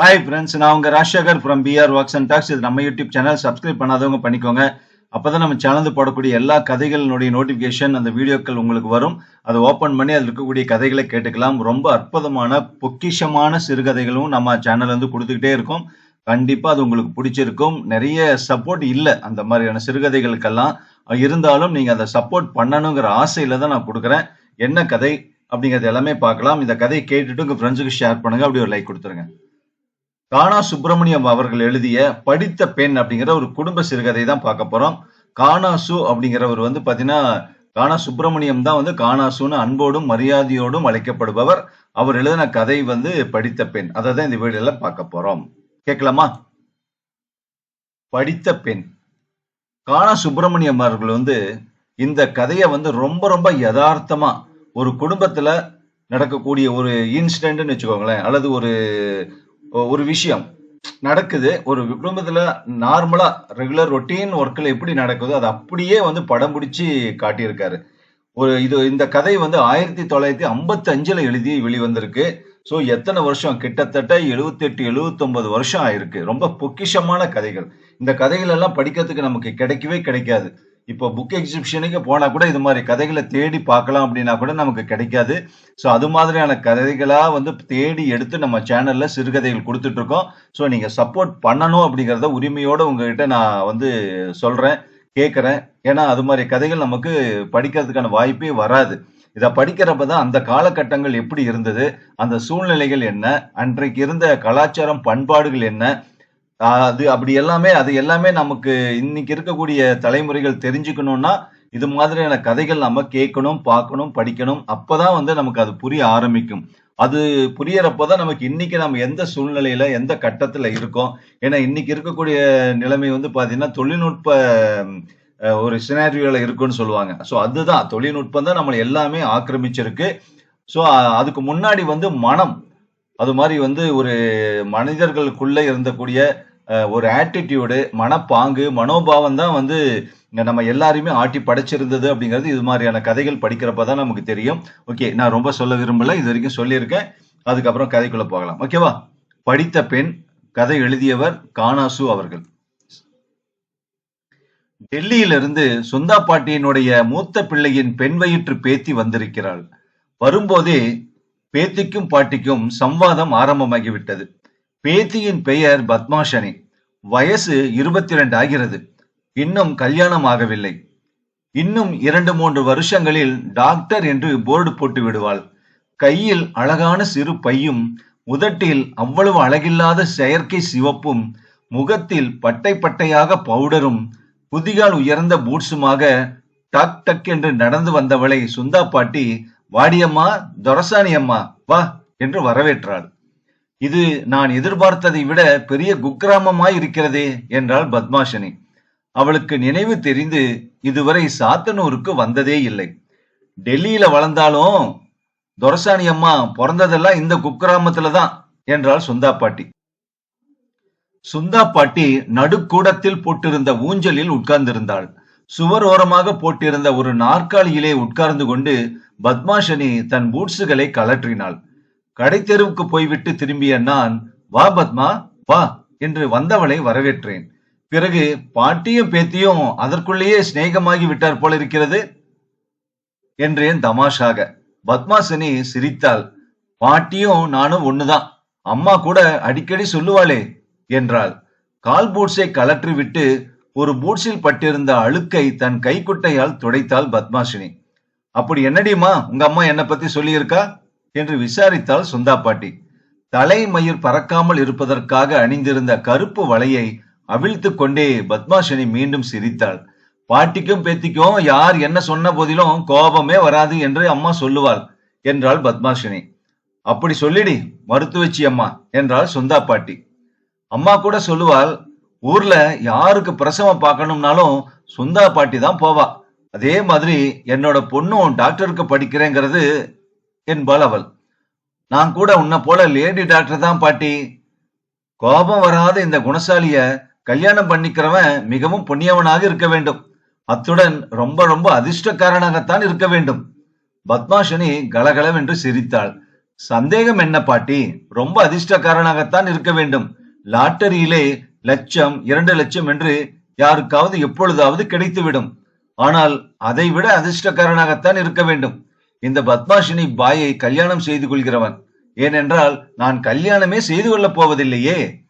Hi friends நான் உங்க Rajasekar from BR works and talks இது நம்ம யூடியூப் சேனல் சப்ஸ்கிரைப் பண்ணாதவங்க பண்ணிக்கோங்க. அப்பதான் நம்ம சேனல் போடக்கூடிய எல்லா கதைகளினுடைய நோட்டிபிகேஷன் அந்த வீடியோக்கள் உங்களுக்கு வரும். அதை ஓப்பன் பண்ணி அதில் இருக்கக்கூடிய கதைகளை கேட்டுக்கலாம். ரொம்ப அற்புதமான பொக்கிஷமான சிறுகதைகளும் நம்ம சேனல் வந்து கொடுத்துக்கிட்டே இருக்கோம். கண்டிப்பா அது உங்களுக்கு பிடிச்சிருக்கும். நிறைய சப்போர்ட் இல்லை அந்த மாதிரியான சிறுகதைகளுக்கெல்லாம். இருந்தாலும் நீங்க அதை சப்போர்ட் பண்ணணுங்கிற ஆசையில தான் நான் கொடுக்குறேன். என்ன கதை? அப்படிங்கிறது எல்லாமே பார்க்கலாம். இந்த கதையை கேட்டுட்டு உங்க ஃப்ரெண்ட்ஸுக்கு ஷேர் பண்ணுங்க. அப்படி ஒரு லைக் கொடுத்துருங்க. கானா சுப்பிரமணியம் அவர்கள் எழுதிய படித்த பெண் அப்படிங்கிற ஒரு குடும்ப சிறுகதை தான் பார்க்க போறோம். கானாசு அப்படிங்கிறவர் வந்து பாத்தீங்கன்னா கானா சுப்பிரமணியம் தான் வந்து கானாசுன்னு அன்போடும் மரியாதையோடும் அழைக்கப்படுபவர். அவர் எழுதின கதை வந்து படித்த பெண். அதை தான் இந்த வீடியோல பார்க்க போறோம். கேட்கலாமா? படித்த பெண். கானா சுப்பிரமணியம் அவர்கள் வந்து இந்த கதையை வந்து ரொம்ப ரொம்ப யதார்த்தமா ஒரு குடும்பத்துல நடக்கக்கூடிய ஒரு இன்சிடென்ட்னு வச்சுக்கோங்களேன் அல்லது ஒரு ஒரு விஷயம் நடக்குது ஒரு குடும்பத்துல நார்மலா ரெகுலர் ரொட்டீன் ஒர்க்ல எப்படி நடக்குதோ அதை அப்படியே வந்து படம் பிடிச்சி காட்டியிருக்காரு. ஒரு இது இந்த கதை வந்து ஆயிரத்தி தொள்ளாயிரத்தி ஐம்பத்தி அஞ்சுல எழுதி வெளிவந்திருக்கு. ஸோ எத்தனை வருஷம்? கிட்டத்தட்ட எழுபத்தெட்டு எழுபத்தொன்பது வருஷம் ஆயிருக்கு. ரொம்ப பொக்கிஷமான கதைகள். இந்த கதைகள் எல்லாம் படிக்கிறதுக்கு நமக்கு கிடைக்கவே கிடைக்காது. இப்போ புக் எக்ஸிபிஷனுக்கு போனா கூட இது மாதிரி கதைகளை தேடி பார்க்கலாம் அப்படின்னா கூட நமக்கு கிடைக்காது. ஸோ அது மாதிரியான கதைகளாக வந்து தேடி எடுத்து நம்ம சேனல்ல சிறுகதைகள் கொடுத்துட்டு இருக்கோம். ஸோ நீங்க சப்போர்ட் பண்ணணும் அப்படிங்கிறத உரிமையோடு உங்ககிட்ட நான் வந்து சொல்றேன் கேட்குறேன் ஏன்னா அது மாதிரி கதைகள் நமக்கு படிக்கிறதுக்கான வாய்ப்பே வராது. இதை படிக்கிறப்ப தான் அந்த காலகட்டங்கள் எப்படி இருந்தது அந்த சூழ்நிலைகள் என்ன அன்றைக்கு இருந்த கலாச்சாரம் பண்பாடுகள் என்ன அது அப்படி எல்லாமே அது எல்லாமே நமக்கு இன்னைக்கு இருக்கக்கூடிய தலைமுறைகள் தெரிஞ்சுக்கணும்னா இது மாதிரியான கதைகள் நம்ம கேட்கணும் பார்க்கணும் படிக்கணும் அப்பதான் வந்து நமக்கு அது புரிய ஆரம்பிக்கும். அது புரியறப்பதான் நமக்கு இன்னைக்கு நம்ம எந்த சூழ்நிலையில எந்த கட்டத்துல இருக்கோம். ஏன்னா இன்னைக்கு இருக்கக்கூடிய நிலைமை வந்து பாத்தீங்கன்னா தொழில்நுட்ப ஒரு சினாரியோல இருக்குன்னு சொல்லுவாங்க. ஸோ அதுதான். தொழில்நுட்பம் தான் நம்மளை எல்லாமே ஆக்கிரமிச்சிருக்கு. ஸோ அதுக்கு முன்னாடி வந்து மனம். அது மாதிரி வந்து ஒரு மனிதர்களுக்குள்ள இருந்தக்கூடிய ஒரு ஆட்டிடியூடு மனப்பாங்கு மனோபாவம் தான் வந்து நம்ம எல்லாருமே ஆட்டி படைச்சிருந்தது அப்படிங்கிறது இது மாதிரியான கதைகள் படிக்கிறப்ப தான் நமக்கு தெரியும். ஓகே நான் ரொம்ப சொல்ல விரும்பல இது வரைக்கும் சொல்லியிருக்கேன். அதுக்கப்புறம் கதைக்குள்ள போகலாம். ஓகேவா படித்த பெண் கதை எழுதியவர் கானாசு அவர்கள். டெல்லியிலிருந்து சுந்தா பாட்டியினுடைய மூத்த பிள்ளையின் பெண் வயிற்று பேத்தி வந்திருக்கிறாள். வரும்போதே பேத்திக்கும் பாட்டிக்கும் சம்வாதம் ஆரம்பமாகிவிட்டது. பேத்தியின் பெயர் பத்மாஷனி. வயசு இருபத்தி ரெண்டு ஆகிறது. இன்னும் கல்யாணம் ஆகவில்லை. இன்னும் இரண்டு மூன்று வருஷங்களில் டாக்டர் என்று போர்டு போட்டு விடுவாள். கையில் அழகான சிறு பையும் உதட்டில் அவ்வளவு அழகில்லாத செயற்கை சிவப்பும் முகத்தில் பட்டை பட்டையாக பவுடரும் புதிகால் உயர்ந்த பூட்ஸுமாக டக் டக் என்று நடந்து வந்தவளை சுந்தா பாட்டி வாடியம்மா தொரசாணி அம்மா வா என்று வரவேற்றாள். இது நான் எதிர்பார்த்ததை விட பெரிய குக்கிராமமாய் இருக்கிறதே என்றாள் பத்மாஷனி அவளுக்கு நினைவு தெரிந்து இதுவரை சாத்தனூருக்கு வந்ததே இல்லை. டெல்லியில வளர்ந்தாலும் துரசாணி அம்மா பிறந்ததெல்லாம் இந்த குக்கிராமத்துல தான் என்றாள் சுந்தா பாட்டி சுந்தா பாட்டி நடுக்கூடத்தில் போட்டிருந்த ஊஞ்சலில் உட்கார்ந்திருந்தாள். சுவர் ஓரமாக போட்டிருந்த ஒரு நாற்காலியிலே உட்கார்ந்து கொண்டு பத்மாஷனி தன் பூட்ஸுகளை கலற்றினாள் கடைத்தெருவுக்கு போய்விட்டு திரும்பிய நான் வா பத்மா வா என்று வந்தவளை வரவேற்றேன். பிறகு பாட்டியும் பேத்தியும் அதற்குள்ளேயே சிநேகமாகி விட்டார் போல இருக்கிறது என்றேன் தமாஷாக. பத்மாசினி சிரித்தாள். பாட்டியும் நானும் ஒண்ணுதான். அம்மா கூட அடிக்கடி சொல்லுவாளே என்றாள். கால் பூட்ஸை கலற்றி விட்டு ஒரு பூட்ஸில் பட்டிருந்த அழுக்கை தன் கைக்குட்டையால் துடைத்தாள் பத்மாசினி அப்படி என்னடிமா உங்க அம்மா என்னை பத்தி சொல்லியிருக்கா? என்று விசாரித்தாள் சுந்தா பாட்டி தலைமயிர் பறக்காமல் இருப்பதற்காக அணிந்திருந்த கருப்பு வலையை அவிழ்த்து கொண்டே பத்மாசினி மீண்டும் சிரித்தாள். பாட்டிக்கும் பேத்திக்கும் யார் என்ன சொன்ன போதிலும் கோபமே வராது என்று அம்மா சொல்லுவாள் என்றாள் பத்மாஷினி. அப்படி சொல்லிடி மருத்துவச்சி அம்மா என்றாள் சுந்தா பாட்டி அம்மா கூட சொல்லுவாள் ஊர்ல யாருக்கு பிரசவம் பார்க்கணும்னாலும் சுந்தா பாட்டி தான் போவா. அதே மாதிரி என்னோட பொண்ணும் டாக்டருக்கு படிக்கிறேங்கிறது என்பாள் அவள் நான் கூட உன்னை போல லேடி டாக்டர் தான் பாட்டி. கோபம் வராத இந்த குணசாலிய கல்யாணம் பண்ணிக்கிறவன் மிகவும் புண்ணியவனாக இருக்க வேண்டும். அத்துடன் ரொம்ப ரொம்ப அதிர்ஷ்டக்காரனாகத்தான் இருக்க வேண்டும். பத்மாஷினி கலகலவென்று சிரித்தாள். சந்தேகம் என்ன பாட்டி? ரொம்ப அதிர்ஷ்டக்காரனாகத்தான் இருக்க வேண்டும். லாட்டரியிலே லட்சம் இரண்டு லட்சம் என்று யாருக்காவது எப்பொழுதாவது கிடைத்துவிடும். ஆனால் அதை விட அதிர்ஷ்டக்காரனாகத்தான் இருக்க வேண்டும். இந்த பத்மாஷினி பாயை கல்யாணம் செய்து கொள்கிறவன். ஏனென்றால் நான் கல்யாணமே செய்து கொள்ளப் போவதில்லையே.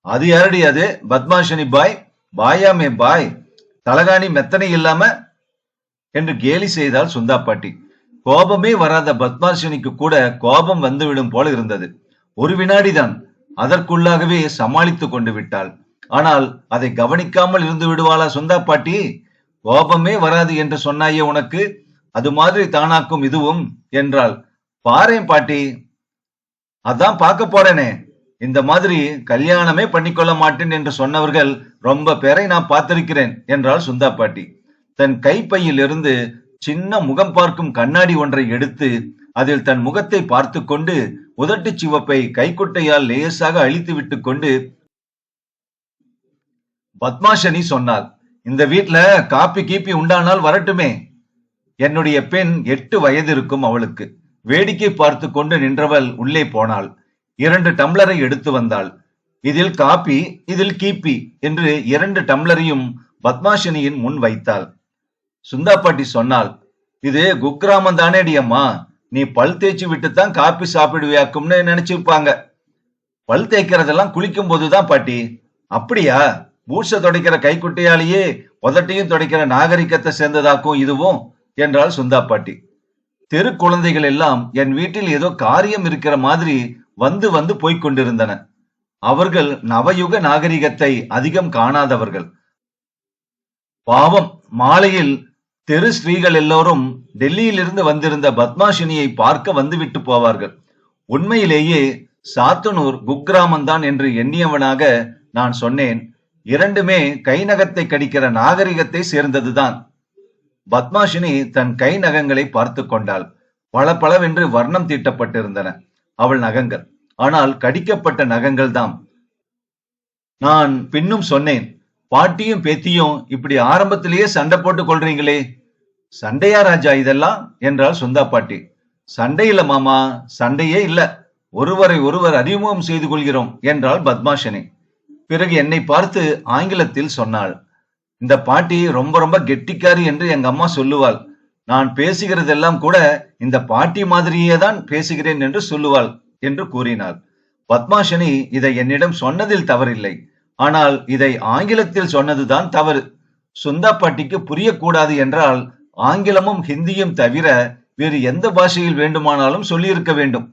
அது யாரடி அது? பத்மாஷினி பாய்? பாயாமே பாய். தலகாணி மெத்தனை இல்லாம? என்று கேலி செய்தால் சுந்தா பாட்டி கோபமே வராத பத்மாஷினிக்கு கூட கோபம் வந்துவிடும் போல இருந்தது. ஒரு வினாடிதான் அதற்குள்ளாகவே சமாளித்துக் கொண்டு விட்டாள். ஆனால் அதை கவனிக்காமல் இருந்து விடுவாளா சுந்தா பாட்டி கோபமே வராது என்று சொன்னாயே உனக்கு? அது மாதிரி தானாக்கும் இதுவும் என்றாள். பாரேன் பாட்டி அதான் பார்க்க போறேனே. இந்த மாதிரி கல்யாணமே பண்ணிக்கொள்ள மாட்டேன் என்று சொன்னவர்கள் ரொம்ப பேரை நான் பார்த்திருக்கிறேன் என்றாள் சுந்தா பாட்டி. தன் கைப்பையில் இருந்து சின்ன முகம் பார்க்கும் கண்ணாடி ஒன்றை எடுத்து அதில் தன் முகத்தை பார்த்து கொண்டு உதட்டு சிவப்பை கைக்குட்டையால் லேசாக அழித்து விட்டு கொண்டு பத்மாஷனி சொன்னாள் இந்த வீட்ல காப்பி கீப்பி உண்டானால் வரட்டுமே. என்னுடைய பெண் எட்டு வயது இருக்கும் அவளுக்கு. வேடிக்கை பார்த்து கொண்டு நின்றவள் உள்ளே போனாள். இரண்டு டம்ளரை எடுத்து வந்தாள். இதில் காப்பி இதில் கீப்பி என்று இரண்டு டம்ளரையும் பத்மாஷினியின் முன் வைத்தாள். சுந்தா பாட்டி சொன்னாள் இது குக்கிராமம் தானேடி அம்மா. நீ பல் தேய்ச்சி விட்டுத்தான் காப்பி சாப்பிடுவியாக்கும்னு நினைச்சிருப்பாங்க. பல் தேய்க்கிறதெல்லாம் குளிக்கும் போதுதான் பாட்டி. அப்படியா? பூட்ஸ துடைக்கிற கைக்குட்டையாலேயே உதட்டையும் துடைக்கிற நாகரிகத்தை சேர்ந்ததாக்கும் இதுவும்? என்றாள் சுந்தா பாட்டி. தெரு குழந்தைகள் எல்லாம் என் வீட்டில் ஏதோ காரியம் இருக்கிற மாதிரி வந்து வந்து போய்க் கொண்டிருந்தன. அவர்கள் நவயுக நாகரிகத்தை அதிகம் காணாதவர்கள். பாவம் மாலையில் தெரு ஸ்ரீகள் எல்லோரும் டெல்லியிலிருந்து வந்திருந்த பத்மாஷினியை பார்க்க வந்துவிட்டு போவார்கள். உண்மையிலேயே சாத்தனூர் குக்கிராமந்தான் என்று எண்ணியவனாக நான் சொன்னேன். இரண்டுமே கைநகத்தை கடிக்கிற நாகரிகத்தை சேர்ந்ததுதான். பத்மாஷினி தன் கை நகங்களை பார்த்து கொண்டாள். பளபளவென்று வர்ணம் தீட்டப்பட்டிருந்தன. அவள் நகங்கள். ஆனால் கடிக்கப்பட்ட நகங்கள் தான் நான் பின்னும் சொன்னேன் பாட்டியும் பேத்தியும் இப்படி ஆரம்பத்திலேயே சண்டை போட்டு கொள்றீங்களே? சண்டையா ராஜா இதெல்லாம்? என்றாள் சுந்தா பாட்டி. சண்டை இல்ல மாமா சண்டையே இல்ல. ஒருவரை ஒருவர் அறிமுகம் செய்து கொள்கிறோம் என்றாள் பத்மாஷினி. பிறகு என்னை பார்த்து ஆங்கிலத்தில் சொன்னாள். இந்த பாட்டி ரொம்ப ரொம்ப கெட்டிக்காரி என்று எங்க அம்மா சொல்லுவாள். நான் பேசுகிறதெல்லாம் கூட இந்த பாட்டி மாதிரியே தான் பேசுகிறேன் என்று சொல்லுவாள் என்று கூறினாள். பத்மாஷினி இதை என்னிடம் சொன்னதில் தவறில்லை. ஆனால் இதை ஆங்கிலத்தில் சொன்னதுதான் தவறு. சுந்தா பாட்டிக்கு புரியக்கூடாது என்றால் ஆங்கிலமும் ஹிந்தியும் தவிர வேறு எந்த பாஷையில் வேண்டுமானாலும் சொல்லியிருக்க வேண்டும்.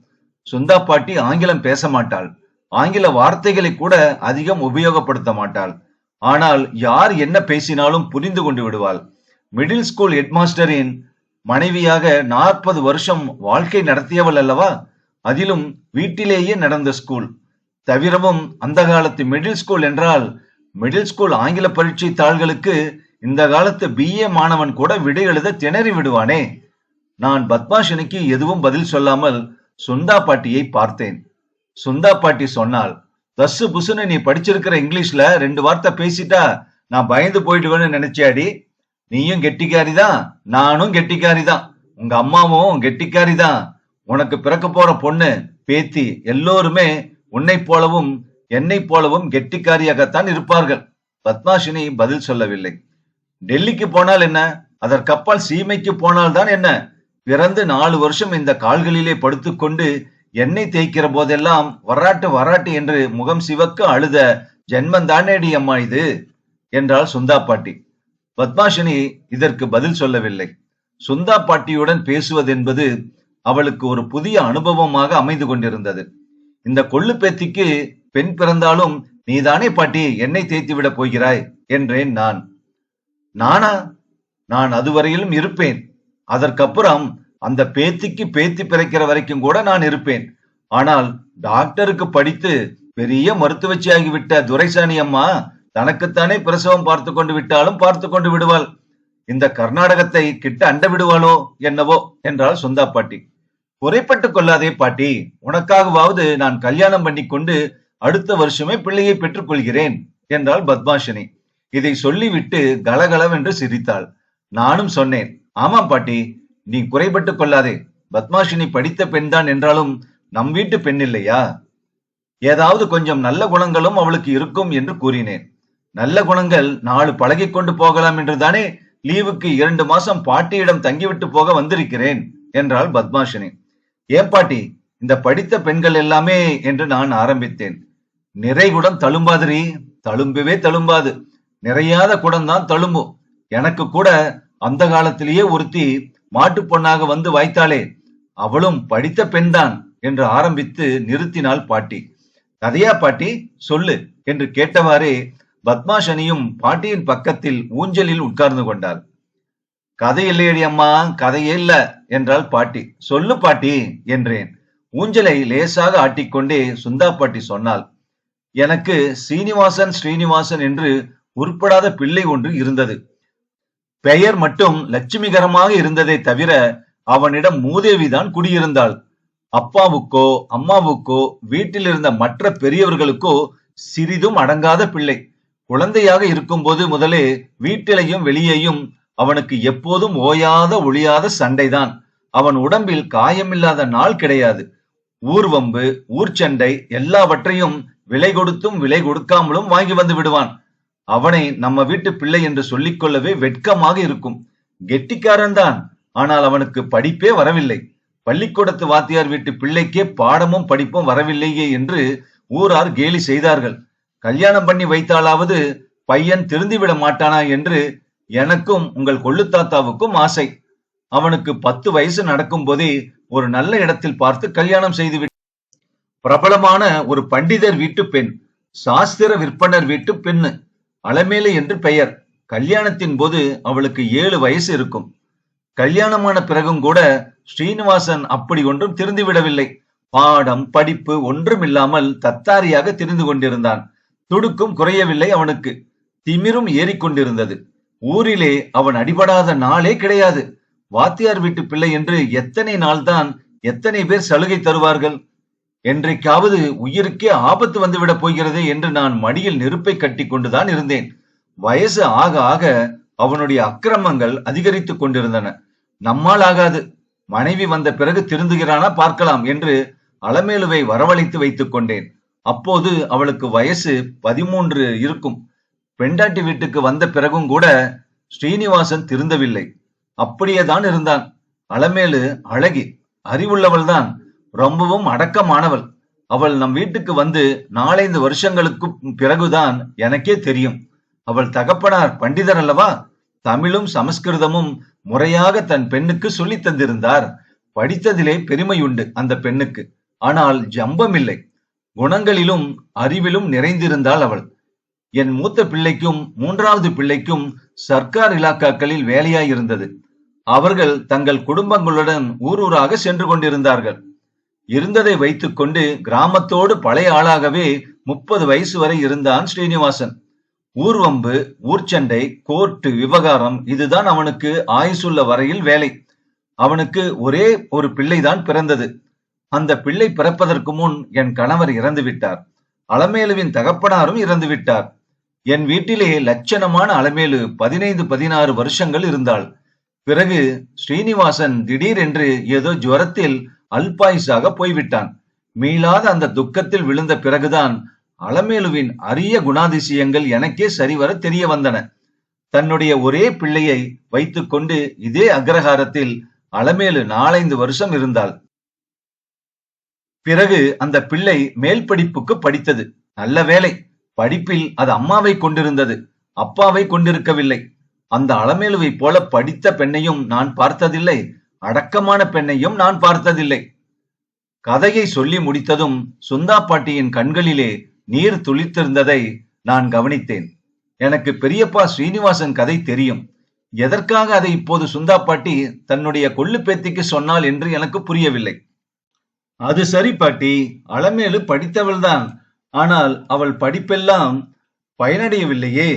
சுந்தா பாட்டி ஆங்கிலம் பேச மாட்டாள். ஆங்கில வார்த்தைகளை கூட அதிகம் உபயோகப்படுத்த மாட்டாள். ஆனால் யார் என்ன பேசினாலும் புரிந்து கொண்டு விடுவாள். மிடில் ஸ்கூல் ஹெட்மாஸ்டரின் மனைவியாக நாற்பது வருஷம் வாழ்க்கை நடத்தியவள் அல்லவா? அதிலும் வீட்டிலேயே நடந்த ஸ்கூல் தவிரவும் அந்த காலத்து மிடில் ஸ்கூல் என்றால் மிடில் ஸ்கூல் ஆங்கில பரீட்சை தாள்களுக்கு இந்த காலத்து பிஏ மாணவன் கூட விடை எழுத திணறி விடுவானே. நான் பத்மாஷனுக்கு எதுவும் பதில் சொல்லாமல் சுந்தா பாட்டியை பார்த்தேன். சுந்தா பாட்டி சொன்னாள் தஸ்ஸு புசுன்னு நீ படிச்சிருக்கிற இங்கிலீஷ்ல ரெண்டு வார்த்தை பேசிட்டா நான் பயந்து போயிடுவேன்னு நினைச்சாடி நீயும் கெட்டிக்காரி தான் நானும் கெட்டிக்காரி தான் உங்க அம்மாவும் கெட்டிக்காரி தான் உனக்கு பிறக்க போற பொண்ணு பேத்தி எல்லோருமே உன்னை போலவும் என்னை போலவும் கெட்டிக்காரியாகத்தான் இருப்பார்கள். பத்மாஷினி பதில் சொல்லவில்லை. டெல்லிக்கு போனால் என்ன? அதற்கப்பால் சீமைக்கு போனால் தான் என்ன? பிறந்து நாலு வருஷம் இந்த கால்களிலே படுத்துக்கொண்டு எண்ணெய் தேய்க்கிற போதெல்லாம் வராட்டு வராட்டு என்று முகம் சிவக்க அழுத ஜென்மந்தானேடி அம்மா இது? என்றாள் சுந்தா பாட்டி பத்மாஷினி இதற்கு பதில் சொல்லவில்லை. சுந்தா பாட்டியுடன் பேசுவதென்பது அவளுக்கு ஒரு புதிய அனுபவமாக அமைந்து கொண்டிருந்தது. இந்த கொள்ளு பேத்திக்கு பெண் பிறந்தாலும் நீதானே பாட்டி என்னை தேய்த்து விட போகிறாய்? என்றேன் நான். நானா? நான் அதுவரையிலும் இருப்பேன். அதற்கப்புறம் அந்த பேத்திக்கு பேத்தி பிறக்கிற வரைக்கும் கூட நான் இருப்பேன். ஆனால் டாக்டருக்கு படித்து பெரிய மருத்துவச்சி ஆகிவிட்ட துரைசாணி அம்மா தனக்குத்தானே பிரசவம் பார்த்து கொண்டு விட்டாலும் பார்த்து கொண்டு விடுவாள். இந்த கர்நாடகத்தை கிட்ட அண்ட விடுவாளோ என்னவோ என்றாள் சுந்தா பாட்டி குறைப்பட்டுக் கொள்ளாதே பாட்டி உனக்காகவாவது நான் கல்யாணம் பண்ணி கொண்டு அடுத்த வருஷமே பிள்ளையை பெற்றுக் கொள்கிறேன் என்றாள் பத்மாஷினி. இதை சொல்லிவிட்டு கலகலவென்று சிரித்தாள். நானும் சொன்னேன் ஆமாம் பாட்டி நீ குறைபட்டுக் கொள்ளாதே. பத்மாஷினி படித்த பெண்தான் என்றாலும் நம் வீட்டு பெண் இல்லையா? ஏதாவது கொஞ்சம் நல்ல குணங்களும் அவளுக்கு இருக்கும் என்று கூறினேன். நல்ல குணங்கள் நாலு பழகிக் கொண்டு போகலாம் என்றுதானே லீவுக்கு இரண்டு மாசம் பாட்டியிடம் தங்கிவிட்டு போக வந்திருக்கிறேன் என்றாள் பத்மாஷினி. ஏன் பாட்டி இந்த படித்த பெண்கள் எல்லாமே என்று நான் ஆரம்பித்தேன். நிறைகுடம் தழும்பாதிரி தழும்பவே தழும்பாது. நிறையாத குடம் தான் தழும்பும். எனக்கு கூட அந்த காலத்திலேயே ஒருத்தி மாட்டுப் பொண்ணாக வந்து வாய்த்தாளே அவளும் படித்த பெண்தான் என்று ஆரம்பித்து நிறுத்தினாள் பாட்டி. கதையா பாட்டி சொல்லு என்று கேட்டவாறே பத்மாஷனியும் பாட்டியின் பக்கத்தில் ஊஞ்சலில் உட்கார்ந்து கொண்டாள். கதை இல்லையடி அம்மா கதையே இல்ல என்றாள் பாட்டி. சொல்லு பாட்டி என்றேன். ஊஞ்சலை லேசாக ஆட்டிக்கொண்டே சுந்தா பாட்டி சொன்னாள். எனக்கு சீனிவாசன் ஸ்ரீனிவாசன் என்று உருப்படாத பிள்ளை ஒன்று இருந்தது. பெயர் மட்டும் லட்சுமிகரமாக இருந்ததை தவிர அவனிடம் மூதேவிதான் குடியிருந்தாள். அப்பாவுக்கோ அம்மாவுக்கோ வீட்டில் இருந்த மற்ற பெரியவர்களுக்கோ சிறிதும் அடங்காத பிள்ளை. குழந்தையாக இருக்கும்போது முதலே வீட்டிலையும் வெளியேயும் அவனுக்கு எப்போதும் ஓயாத ஒழியாத சண்டைதான். அவன் உடம்பில் காயமில்லாத நாள் கிடையாது. ஊர்வம்பு ஊர்ச்சண்டை எல்லாவற்றையும் விலை கொடுத்தும் விலை கொடுக்காமலும் வாங்கி வந்து விடுவான். அவனை நம்ம வீட்டு பிள்ளை என்று சொல்லிக்கொள்ளவே வெட்கமாக இருக்கும். கெட்டிக்காரன் தான். ஆனால் அவனுக்கு படிப்பே வரவில்லை. பள்ளிக்கூடத்து வாத்தியார் வீட்டு பிள்ளைக்கே பாடமும் படிப்பும் வரவில்லையே என்று ஊரார் கேலி செய்தார்கள். கல்யாணம் பண்ணி வைத்தாலாவது பையன் திருந்திவிட மாட்டானா என்று எனக்கும் உங்கள் கொள்ளுத்தாத்தாவுக்கும் ஆசை. அவனுக்கு பத்து வயசு நடக்கும் போதே ஒரு நல்ல இடத்தில் பார்த்து கல்யாணம் செய்து பிரபலமான ஒரு பண்டிதர் வீட்டு பெண் சாஸ்திர விற்பனர் வீட்டு பெண்ணு. அலமேலு என்று பெயர். கல்யாணத்தின் போது அவளுக்கு ஏழு வயசு இருக்கும். கல்யாணமான பிறகும் கூட ஸ்ரீனிவாசன் அப்படி ஒன்றும் திருந்து விடவில்லை. பாடம் படிப்பு ஒன்றும் இல்லாமல் தத்தாரியாக திரிந்து கொண்டிருந்தான். துடுக்கும் குறையவில்லை அவனுக்கு. திமிரும் ஏறிக்கொண்டிருந்தது ஊரிலே அவன் அடிபடாத நாளே கிடையாது. வாத்தியார் வீட்டு பிள்ளை என்று எத்தனை நாள்தான் எத்தனை பேர் சலுகை தருவார்கள்? என்றைக்காவது உயிருக்கே ஆபத்து வந்துவிட போகிறதே என்று நான் மடியில் நெருப்பை கட்டி கொண்டுதான் இருந்தேன். வயசு ஆக ஆக அவனுடைய அக்கிரமங்கள் அதிகரித்துக் கொண்டிருந்தன. நம்மால் ஆகாது. மனைவி வந்த பிறகு திருந்துகிறானா பார்க்கலாம் என்று அலமேலுவை வரவழைத்து வைத்துக் கொண்டேன். அப்போது அவளுக்கு வயசு பதிமூன்று இருக்கும். பெண்டாட்டி வீட்டுக்கு வந்த பிறகும் கூட ஸ்ரீனிவாசன் திருந்தவில்லை. அப்படியேதான் இருந்தான். அலமேலு அழகி அறிவுள்ளவள்தான். ரொம்பவும் அடக்கமானவள். அவள் நம் வீட்டுக்கு வந்து நாலைந்து வருஷங்களுக்கு பிறகுதான் எனக்கே தெரியும். அவள் தகப்பனார் பண்டிதர் அல்லவா? தமிழும் சமஸ்கிருதமும் முறையாக தன் பெண்ணுக்கு சொல்லித் தந்திருந்தார். படித்ததிலே பெருமையுண்டு அந்த பெண்ணுக்கு. ஆனால் ஜம்பமில்லை. குணங்களிலும் அறிவிலும் நிறைந்திருந்தாள் அவள். என் மூத்த பிள்ளைக்கும் மூன்றாவது பிள்ளைக்கும் சர்க்கார் இலாக்காக்களில் வேலையாயிருந்தது. அவர்கள் தங்கள் குடும்பங்களுடன் ஊர் ஊராக சென்று கொண்டிருந்தார்கள். இருந்ததை வைத்துக்கொண்டு கிராமத்தோடு பழைய ஆளாகவே முப்பது வயசு வரை இருந்தான் ஸ்ரீனிவாசன். ஊர்வம்பு ஊர்ச்சண்டை கோர்ட்டு விவகாரம் இதுதான் அவனுக்கு ஆயுசுள்ள வரையில் வேலை. அவனுக்கு ஒரே ஒரு பிள்ளைதான் பிறந்தது. அந்த பிள்ளை பிறப்பதற்கு முன் என் கணவர் இறந்து விட்டார் அலமேலுவின் தகப்பனாரும் இறந்து விட்டார் என் வீட்டிலே லட்சணமான அலமேலு பதினைந்து பதினாறு வருஷங்கள் இருந்தாள். பிறகு ஸ்ரீனிவாசன் திடீரென்று ஏதோ ஜுவரத்தில் அல்பாயுசாக போய்விட்டான். மீளாத அந்த துக்கத்தில் விழுந்த பிறகுதான் அலமேலுவின் அரிய குணாதிசயங்கள் எனக்கே சரிவர தெரிய வந்தன. தன்னுடைய ஒரே பிள்ளையை வைத்துக்கொண்டு இதே அக்ரஹாரத்தில் அலமேலு நாலைந்து வருஷம் இருந்தாள். பிறகு அந்த பிள்ளை மேல் படிப்புக்கு படித்தது. நல்ல வேலை படிப்பில் அது அம்மாவை கொண்டிருந்தது. அப்பாவை கொண்டிருக்கவில்லை. அந்த அலமேலுவை போல படித்த பெண்ணையும் நான் பார்த்ததில்லை. அடக்கமான பெண்ணையும் நான் பார்த்ததில்லை. கதையை சொல்லி முடித்ததும் சுந்தா பாட்டியின் கண்களிலே நீர் துளித்திருந்ததை நான் கவனித்தேன். எனக்கு பெரியப்பா ஸ்ரீனிவாசன் கதை தெரியும். எதற்காக அதை இப்போது சுந்தா பாட்டி தன்னுடைய கொள்ளு பேத்திக்கு சொன்னாள் என்று எனக்கு புரியவில்லை. அது சரி பாட்டி அலமேலு படித்தவள்தான் ஆனால் அவள் படிப்பெல்லாம் பயனடையவில்லையே.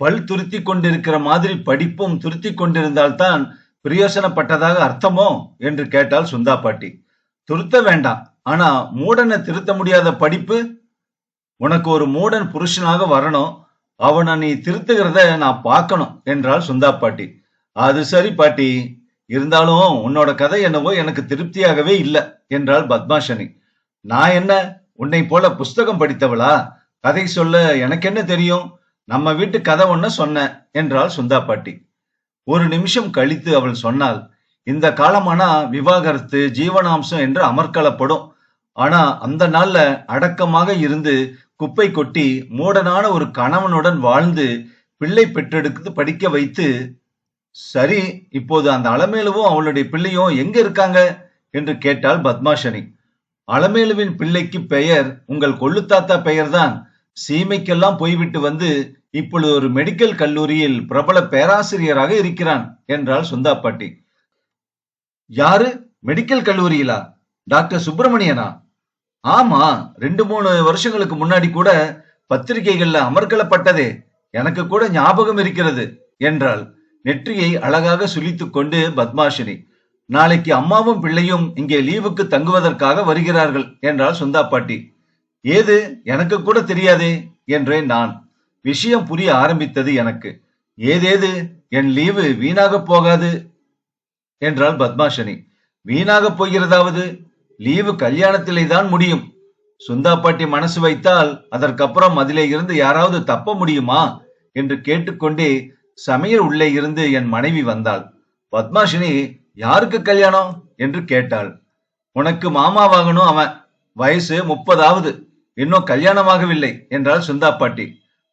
பல் துருத்தி கொண்டிருக்கிற மாதிரி படிப்பும் துருத்தி கொண்டிருந்தால்தான் பிரயோசனப்பட்டதாக அர்த்தமோ என்று கேட்டாள் சுந்தா பாட்டி. திருத்த வேண்டாம். ஆனா மூடனை திருத்த முடியாத படிப்பு? உனக்கு ஒரு மூடன் புருஷனாக வரணும். அவனை நீ திருத்துகிறத நான் பார்க்கணும் என்றாள் சுந்தா பாட்டி. அது சரி பாட்டி. இருந்தாலும் உன்னோட கதை என்னவோ எனக்கு திருப்தியாகவே இல்லை என்றாள் பத்மாஷனி நான் என்ன? உன்னை போல புஸ்தகம் படித்தவளா? கதை சொல்ல எனக்கு என்ன தெரியும்? நம்ம வீட்டு கதை ஒன்ன சொன்னேன் என்றாள் சுந்தா பாட்டி. ஒரு நிமிஷம் கழித்து அவள் சொன்னாள் இந்த காலமானா விவாகரத்து ஜீவனாம்சம் என்று அமர்க்களப்படும். ஆனா அந்த நாள்ல அடக்கமாக இருந்து குப்பை கொட்டி மூடனான ஒரு கணவனுடன் வாழ்ந்து பிள்ளை பெற்றெடுத்து படிக்க வைத்து சரி இப்போது அந்த அலமேலுவும் அவளுடைய பிள்ளையும் எங்க இருக்காங்க? என்று கேட்டாள் பத்மாஷனி அலமேலுவின் பிள்ளைக்கு பெயர் உங்கள் கொள்ளுத்தாத்தா பெயர்தான். சீமைக்கெல்லாம் போய்விட்டு வந்து இப்பொழுது ஒரு மெடிக்கல் கல்லூரியில் பிரபல பேராசிரியராக இருக்கிறான் என்றாள் சுந்தா பாட்டி யாரு? மெடிக்கல் கல்லூரியிலா? டாக்டர் சுப்பிரமணியனா? ஆமா ரெண்டு மூணு வருஷங்களுக்கு முன்னாடி கூட பத்திரிகைகள்ல அமர்க்களப்பட்டதே எனக்கு கூட ஞாபகம் இருக்கிறது என்றாள். நெற்றியை அழகாக சுளித்துக் கொண்டு பத்மாஷினி. நாளைக்கு அம்மாவும் பிள்ளையும் இங்கே லீவுக்கு தங்குவதற்காக வருகிறார்கள் என்றாள் சுந்தா பாட்டி ஏது? எனக்கு கூட தெரியாதே என்றேன் நான். விஷயம் புரிய ஆரம்பித்தது எனக்கு. ஏதேது? என் லீவு வீணாக போகாது என்றாள் பத்மாஷனி வீணாக போகிறதாவது? லீவு கல்யாணத்திலே தான் முடியும். சுந்தா பாட்டி மனசு வைத்தால் அதற்கப்புறம் அதிலே இருந்து யாராவது தப்ப முடியுமா? என்று கேட்டுக்கொண்டே சமையல் உள்ளே இருந்து என் மனைவி வந்தாள். பத்மாஷினி யாருக்கு கல்யாணம்? என்று கேட்டாள். உனக்கு மாமாவாகணும் அவன். வயசு முப்பதாவது. இன்னும் கல்யாணமாகவில்லை என்றாள் சுந்தா பாட்டி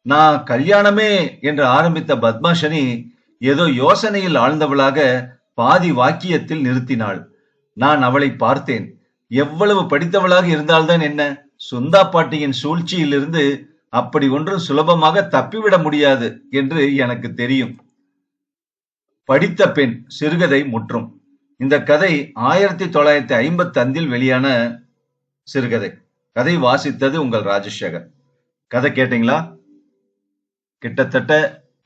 நான் கல்யாணமே என்று ஆரம்பித்த பத்மாஷனி ஏதோ யோசனையில் ஆழ்ந்தவளாக பாதி வாக்கியத்தில் நிறுத்தினாள். நான் அவளை பார்த்தேன். எவ்வளவு படித்தவளாக இருந்தால்தான் என்ன? சுந்தா பாட்டியின் சூழ்ச்சியிலிருந்து அப்படி ஒன்றும் சுலபமாக தப்பிவிட முடியாது என்று எனக்கு தெரியும். படித்த பெண் சிறுகதை முற்றும். இந்த கதை ஆயிரத்தி தொள்ளாயிரத்தி ஐம்பத்தி ஐந்தில் வெளியான சிறுகதை. கதை வாசித்தது உங்கள் ராஜசேகர். கதை கேட்டீங்களா? கிட்டத்தட்ட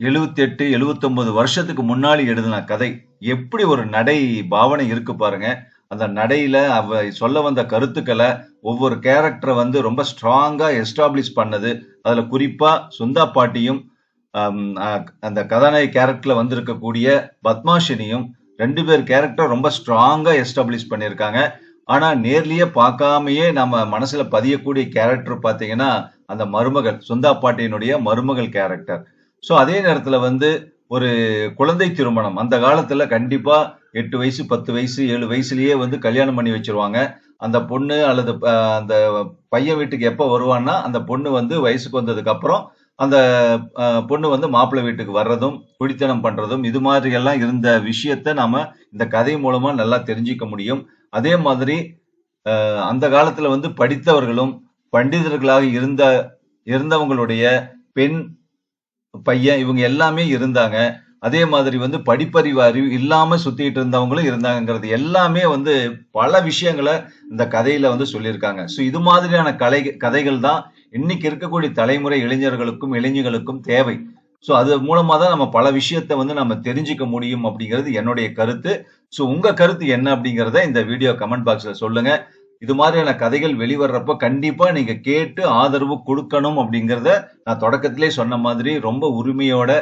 எழுபத்தி எட்டு எழுவத்தி ஒன்பது வருஷத்துக்கு முன்னாடி எழுதின கதை. எப்படி ஒரு நடை பாவனை இருக்கு பாருங்க. அந்த நடையில அவ சொல்ல வந்த கருத்துக்களை ஒவ்வொரு கேரக்டரை வந்து ரொம்ப ஸ்ட்ராங்கா எஸ்டாப்ளிஷ் பண்ணது. அதுல குறிப்பா சுந்தா பாட்டியும் அந்த கதாநாயக கேரக்டர்ல வந்திருக்கக்கூடிய பத்மாஷினியும் ரெண்டு பேர் கேரக்டர் ரொம்ப ஸ்ட்ராங்கா எஸ்டாப்ளிஷ் பண்ணியிருக்காங்க. ஆனா நேர்லயே பார்க்காமயே நம்ம மனசுல பதியக்கூடிய கேரக்டர் பாத்தீங்கன்னா அந்த மருமகள் சுந்தா பாட்டியினுடைய மருமகள் கேரக்டர் ஸோ அதே நேரத்துல வந்து ஒரு குழந்தை திருமணம். அந்த காலத்துல கண்டிப்பா எட்டு வயசு பத்து வயசு ஏழு வயசுலயே வந்து கல்யாணம் பண்ணி வச்சிருவாங்க. அந்த பொண்ணு அல்லது அந்த பையன் வீட்டுக்கு எப்போ வருவான்னா அந்த பொண்ணு வந்து வயசுக்கு வந்ததுக்கு அப்புறம் அந்த பொண்ணு வந்து மாப்பிள்ளை வீட்டுக்கு வர்றதும் குடித்தனம் பண்றதும் இது மாதிரி எல்லாம் இருந்த விஷயத்த நாம இந்த கதை மூலமா நல்லா தெரிஞ்சுக்க முடியும். அதே மாதிரி அந்த காலத்துல வந்து படித்தவர்களும் பண்டிதர்களாக இருந்த இருந்தவங்களுடைய பெண் பையன் இவங்க எல்லாமே இருந்தாங்க. அதே மாதிரி வந்து படிப்பறிவு அறிவு இல்லாம சுத்திட்டு இருந்தவங்களும் இருந்தாங்கிறது எல்லாமே வந்து பல விஷயங்களை இந்த கதையில வந்து சொல்லியிருக்காங்க. ஸோ இது மாதிரியான கலை கதைகள் தான் இன்னைக்கு இருக்கக்கூடிய தலைமுறை இளைஞர்களுக்கும் இளைஞர்களுக்கும் தேவை. ஸோ அது மூலமா தான் நம்ம பல விஷயத்த வந்து நம்ம தெரிஞ்சுக்க முடியும் அப்படிங்கிறது என்னுடைய கருத்து. ஸோ உங்க கருத்து என்ன அப்படிங்கிறத இந்த வீடியோ கமெண்ட் பாக்ஸ்ல சொல்லுங்க. இது மாதிரியான கதைகள் வெளிவர்றப்ப கண்டிப்பா நீங்க கேட்டு ஆதரவு கொடுக்கணும் அப்படிங்கிறத நான் தொடக்கத்திலே சொன்ன மாதிரி ரொம்ப உரிமையோட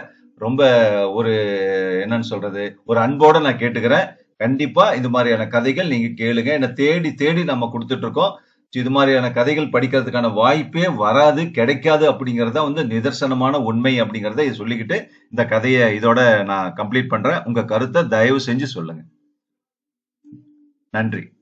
ரொம்ப ஒரு என்னன்னு சொல்றது ஒரு அன்போட நான் கேட்டுக்கிறேன். கண்டிப்பா இது மாதிரியான கதைகள் நீங்க கேளுங்க. என்ன தேடி தேடி நம்ம கொடுத்துட்டு இருக்கோம். இது மாதிரியான கதைகள் படிக்கிறதுக்கான வாய்ப்பே வராது கிடைக்காது அப்படிங்கறத வந்து நிதர்சனமான உண்மை அப்படிங்கறத சொல்லிக்கிட்டு இந்த கதையை இதோட நான் கம்ப்ளீட் பண்றேன். உங்க கருத்தை தயவு செஞ்சு சொல்லுங்க. நன்றி.